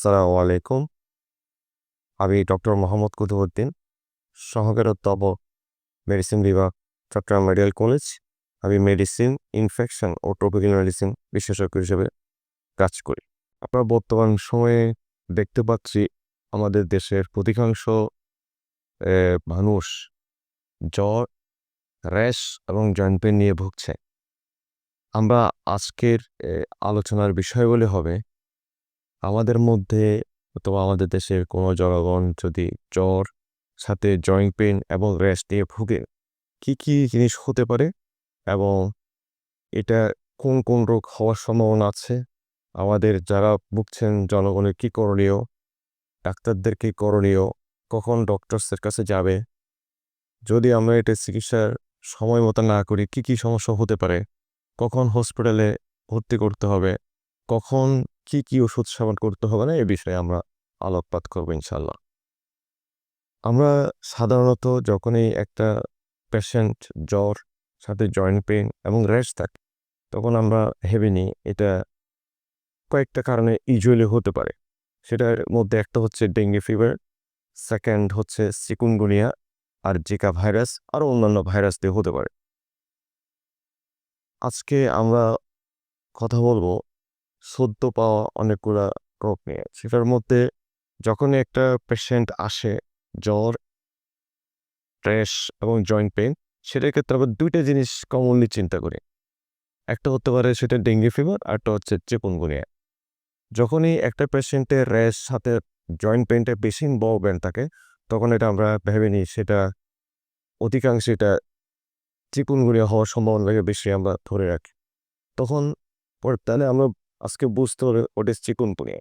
আসসালামু আলাইকুম। আমি ডক্টর মোহাম্মদ কুতুবুদ্দিন সহকারী অধ্যাপক মেডিসিন বিভাগ, চট্টগ্রাম মেডিকেল কলেজ। আমি মেডিসিন, ইনফেকশন ও ট্রপিক্যাল মেডিসিন বিশেষজ্ঞ হিসেবে কাজ করি। আমরা বর্তমান সময়ে দেখতে পাচ্ছি আমাদের দেশের অধিকাংশ মানুষ জ্বর, র্যাশ এবং জয়েন্ট পেন নিয়ে ভুগছে। আমরা আজকের আলোচনার বিষয়গুলি হবে আমাদের মধ্যে অথবা আমাদের দেশের কোনো জনগণ যদি জ্বর, সাথে জয়েন্ট পেন এবং র্যাশ নিয়ে ভুগে, কি কি জিনিস হতে পারে? এবং এটা কোন কোন রোগ হওয়ার সম্ভাবনা আছে? আমাদের যারা ভুগছেন জনগণের কি করণীয়? ডাক্তারদের কি করণীয়? কখন ডক্টরসের কাছে যাবে? যদি আমরা এটা চিকিৎসার সময় মতো না করি, কি কি সমস্যা হতে পারে? কখন হসপিটালে ভর্তি করতে হবে? কখন কি কি ওষুধ সেবন করতে হবে না, এ বিষয়ে আমরা আলোকপাত করব ইনশাল্লাহ আমরা সাধারণত যখনই একটা পেশেন্ট জ্বর, সাথে জয়েন্ট পেন এবং র্যাশ থাকে, তখন আমরা ভেবে নিই এটা কয়েকটা কারণে ইউজুয়ালি হতে পারে। সেটার মধ্যে একটা হচ্ছে ডেঙ্গি ফিভার সেকেন্ড হচ্ছে সিকুনগুনিয়া আর জিকা ভাইরাস আরও অন্যান্য ভাইরাস দিয়ে হতে পারে। আজকে আমরা কথা বলব সদ্য পাওয়া অনেকগুলা রোগ নিয়ে। সেটার মধ্যে যখনই একটা পেশেন্ট আসে, জ্বর ট্রেস এবং জয়েন্ট পেন সেটার ক্ষেত্রে আমরা দুইটা জিনিস কমনলি চিন্তা করি। একটা হতে পারে সেটা ডেঙ্গি ফিভার আরটা হচ্ছে চিকুনগুনিয়া যখনই একটা পেশেন্টের র্যাশ সাথে জয়েন্ট পেনটা বেশি ইনভলভমেন্ট থাকে, তখন এটা আমরা ভেবে নিই সেটা অধিকাংশ এটা চিকুনগুনিয়া হওয়ার সম্ভাবনাটাকে বেশি আমরা ধরে রাখি। তখন পরে তাহলে আমরা আজকে বুঝতে হবে ওটা চিকুনগুনিয়া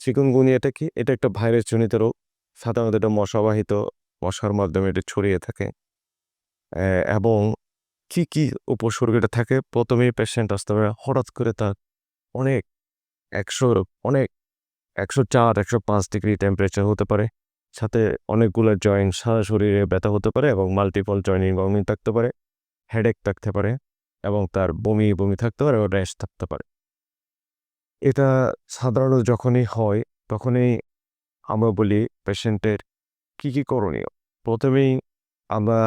চিকুনগুনিয়াটা কি? এটা একটা ভাইরাস জনিত রোগ সাধারণত এটা মশাবাহিত, মশার মাধ্যমে এটা ছড়িয়ে থাকে। এবং কি কি উপসর্গ এটা থাকে? প্রথমেই পেশেন্ট আসতে পারে হঠাৎ করে তার অনেক একশোর অনেক একশো চার, একশো পাঁচ ডিগ্রি টেম্পারেচার হতে পারে। সাথে অনেকগুলো জয়েন্ট সারা শরীরে ব্যথা হতে পারে এবং মাল্টিপল জয়েন্ট ইনভলভমেন্ট থাকতে পারে। হেডেক থাকতে পারে এবং তার বমি বমি থাকতে পারে র্যাশ থাকতে পারে। এটা সাধারণত যখনই হয়, তখনই আমরা বলি পেশেন্টের কি কি করণীয়? প্রথমেই আমরা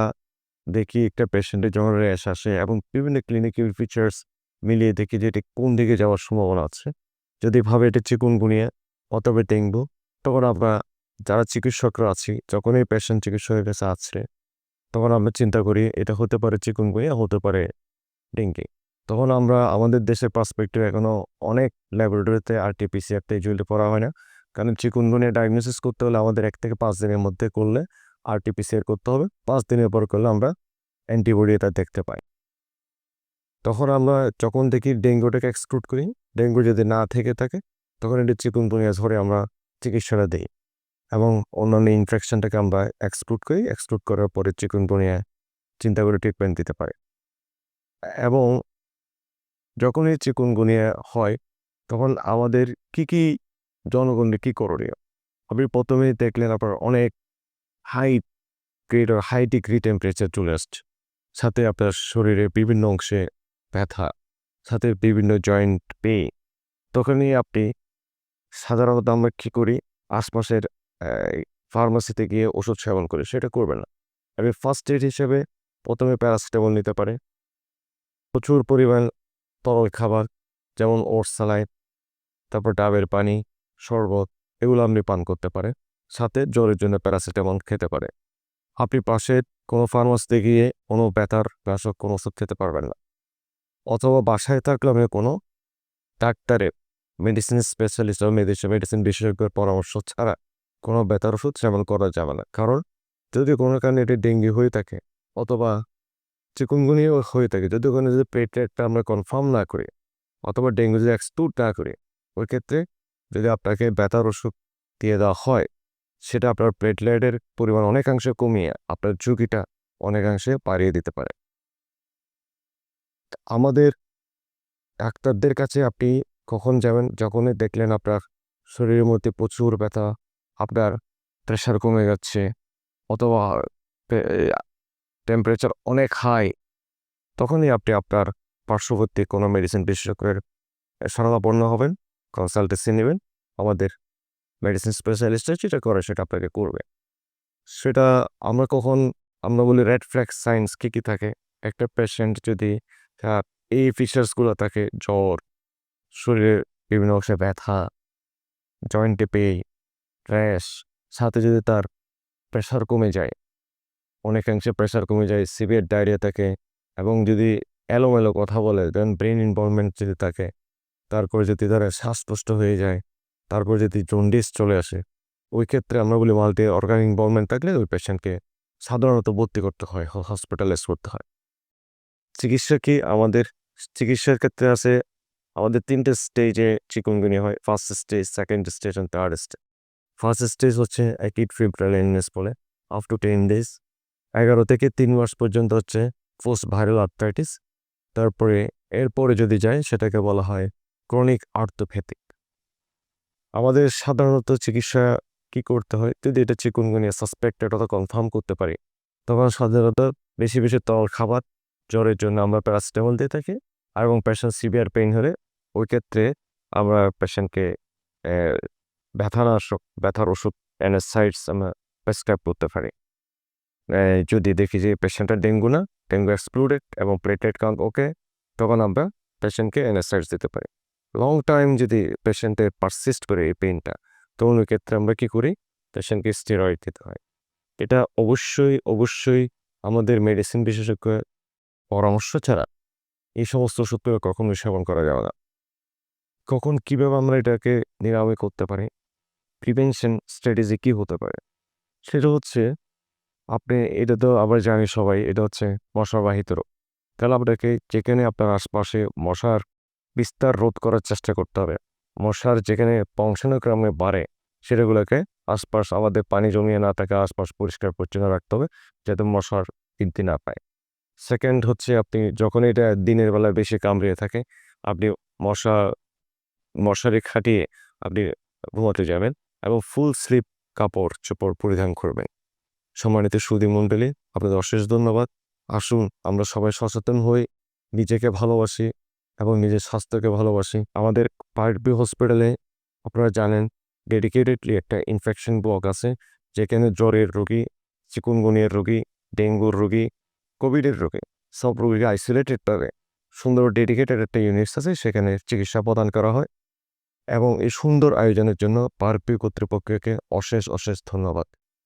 দেখি একটা পেশেন্টের যখন র্যাশ আসে এবং বিভিন্ন ক্লিনিক্যাল ফিচার্স মিলিয়ে দেখি যে এটি কোন দিকে যাওয়ার সম্ভাবনা আছে। যদি ভাবে এটা চিকুন চিকুনগুনিয়া অথবা ডেঙ্গু, তখন আমরা যারা চিকিৎসকরা আছি, যখনই পেশেন্ট চিকিৎসকের কাছে আছে তখন আমরা চিন্তা করি এটা হতে পারে চিকুনগুনিয়া, হতে পারে ডেঙ্গি। তখন আমরা আমাদের দেশের পার্সপেক্টিভ এখনও অনেক ল্যাবরেটরিতে আরটিপিসিআরতে ইউজুয়ালি পড়া হয় না। কারণ চিকুনগুনিয়া ডায়াগনোসিস করতে হলে আমাদের এক থেকে পাঁচ দিনের মধ্যে করলে আরটিপিসিআর করতে হবে। পাঁচ দিনের পর করলে আমরা অ্যান্টিবডি এটা দেখতে পাই। তখন আমরা যখন দেখি ডেঙ্গুটাকে এক্সক্লুড করি ডেঙ্গু যদি না থেকে থাকে, তখন এটি চিকুনগুনিয়া ধরে আমরা চিকিৎসাটা দিই এবং অন্যান্য ইনফেকশনটাকে আমরা এক্সক্লুড করি। এক্সক্লুড করার পরে চিকুনগুনিয়া চিন্তা করে ট্রিটমেন্ট দিতে পারি। এবং যখনই চিকুনগুনিয়া হয়, তখন আমাদের কি কি জনগণের কি করণীয়? আপনি প্রথমেই দেখলেন আপনার অনেক high grade high degree temperature চলে আসছে। সাথে আপনার শরীরের বিভিন্ন অংশে ব্যথা, সাথে বিভিন্ন জয়েন্ট পেইন তখনই আপনি সাধারণত আমরা কী করি? আশপাশের ফার্মাসিতে গিয়ে ওষুধ সেবন করি, সেটা করবে না। আপনি ফার্স্ট এড হিসেবে প্রথমে প্যারাসিটামল নিতে পারে প্রচুর পরিমাণ তরল খাবার, যেমন ওটস সালাইড তারপর ডাবের পানি, শরবত, এগুলো আপনি পান করতে পারে সাথে জ্বরের জন্য প্যারাসিটামল খেতে পারে আপনি পাশে কোনো ফার্মাসিতে গিয়ে কোনো ব্যথার নাশক কোনো ওষুধ খেতে পারবেন না। অথবা বাসায় থাকলে আপনি কোনো ডাক্তারের মেডিসিন স্পেশালিস্ট বা মেডিসিন মেডিসিন বিশেষজ্ঞের পরামর্শ ছাড়া কোনো ব্যথার ওষুধ সেবন করা যাবে না কারণ যদি কোনো কারণে এটি ডেঙ্গি হয়ে থাকে অথবা চিকুনগুনিও হয়ে থাকে। যদি ওখানে যদি পেটেটটা আমরা কনফার্ম না করি, অথবা ডেঙ্গু যদি এক্সক্লুড না করি, ওই ক্ষেত্রে যদি আপনাকে ব্যথার ওষুধ দিয়ে দেওয়া হয়, সেটা আপনার প্লেটলেটের পরিমাণ অনেকাংশে কমিয়ে আপনার ঝুঁকিটা অনেকাংশে বাড়িয়ে দিতে পারে। আমাদের ডাক্তারদের কাছে আপনি কখন যাবেন? যখনই দেখলেন আপনার শরীরের মধ্যে প্রচুর ব্যথা, আপনার প্রেশার কমে যাচ্ছে, অথবা টেম্পারেচার অনেক হাই তখনই আপনি আপনার পার্শ্ববর্তী কোনো মেডিসিন বিশেষজ্ঞের শরণাপন্ন হবেন কনসালটেন্সি নেবেন, আমাদের মেডিসিন স্পেশালিস্টরা যেটা করে সেটা আপনাকে করবে। সেটা আমরা কখন, আমরা বলি রেড ফ্ল্যাগ সাইন্স কী কী থাকে? একটা পেশেন্ট যদি তার এই ফিচার্সগুলো থাকে, জ্বর শরীরের বিভিন্ন অংশে ব্যথা জয়েন্টে পেই র্যাশ সাথে যদি তার প্রেশার কমে যায় অনেকাংশে প্রেশার কমে যায় সিভিয়ার ডায়রিয়া থাকে এবং যদি এলোমেলো কথা বলে দেন ব্রেন ইনভলভমেন্ট যদি থাকে, তারপর যদি তারা শ্বাসকষ্ট হয়ে যায়, তারপর যদি জন্ডিস চলে আসে, ওই ক্ষেত্রে আমরা বলি মাল্টি অর্গান ইনভলভমেন্ট থাকলে ওই পেশেন্টকে সাধারণত ভর্তি করতে হয় হসপিটালাইজ করতে হয়। চিকিৎসা কি আমাদের, চিকিৎসার ক্ষেত্রে আছে, আমাদের তিনটে স্টেজে চিকুনগুনি হয় first stage second stage and third stage first stage হচ্ছে অ্যাকিট ফিব্রাল ইলনেস বলে আপ টু টেন ডেজ এগারো থেকে তিন মাস পর্যন্ত হচ্ছে পোস্ট ভাইরাল আর্থ্রাইটিস। তারপরে এরপরে যদি যায়, সেটাকে বলা হয় ক্রনিক আর্থোপ্যাথিক। আমাদের সাধারণত চিকিৎসা কি করতে হয়, যদি এটা চিকুনগুনিয়া সাসপেক্টেড অথবা কনফার্ম করতে পারি, তখন সাধারণত বেশি বেশি তরল খাবার, জ্বরের জন্য আমরা প্যারাসিটামল দিয়ে থাকি আর এবং পেশেন্ট সিভিয়ার পেইন হলে ওই ক্ষেত্রে আমরা পেশেন্টকে ব্যথানাশক, ব্যথার ওষুধ, অ্যানাসাইডস আমরা প্রেসক্রাইব করতে পারি। যদি দেখি যে পেশেন্টের ডেঙ্গু না, ডেঙ্গু এক্সক্লুডেড এবং প্লেটেড কাউন্ট ওকে তখন আমরা পেশেন্টকে অ্যানাসাইডস দিতে পারি। লং টাইম যদি পেশেন্টের পারসিস্ট করে এই পেনটা তখন ওই ক্ষেত্রে আমরা কী করি? পেশেন্টকে স্টেরয়েড দিতে হয়। এটা অবশ্যই অবশ্যই আমাদের মেডিসিন বিশেষজ্ঞের পরামর্শ ছাড়া এই সমস্ত ওষুধগুলো কখনোই সেবন করা যাবে না। কখন কীভাবে আমরা এটাকে নিরাময় করতে পারি? প্রিভেনশন স্ট্র্যাটেজি কী হতে পারে? সেটা হচ্ছে আপনি এটা তো আবার জানি সবাই, এটা হচ্ছে মশাবাহিত রোগ। তাহলে আপনাকে যেখানে আপনার আশপাশে মশার বিস্তার রোধ করার চেষ্টা করতে হবে। মশার যেখানে বংশানুক্রমে বাড়ে সেটাগুলোকে আশপাশ আমাদের পানি জমিয়ে না থাকে আশপাশ পরিষ্কার পরিচ্ছন্ন রাখতে হবে, যাতে মশার বৃদ্ধি না পায়। সেকেন্ড হচ্ছে আপনি যখন এটা দিনের বেলায় বেশি কামড়িয়ে থাকে, আপনি মশা, মশারি খাটিয়ে আপনি ঘুমাতে যাবেন এবং ফুল স্লিপ কাপড় চোপড় পরিধান করবেন। সম্মানিত সুদী মণ্ডলী, আপনাদের অশেষ ধন্যবাদ। আসুন, আমরা সবাই সচেতন হই, নিজেকে ভালোবাসি এবং নিজের স্বাস্থ্যকে ভালোবাসি। আমাদের পার্টবি হসপিটালে আপনারা জানেন, ডেডিকেটেডলি একটা ইনফেকশন ব্লক আছে, যেখানে জ্বরের রোগী, চিকুনগুনিয়ার রোগী, ডেঙ্গুর রোগী, কোভিডের রোগী, সব রোগীকে আইসোলেটেড আইসোলেটেডভাবে সুন্দর ডেডিকেটেড একটা ইউনিটস আছে, সেখানে চিকিৎসা প্রদান করা হয় এবং এই সুন্দর আয়োজনের জন্য পার্পি কর্তৃপক্ষকে অশেষ অশেষ ধন্যবাদ।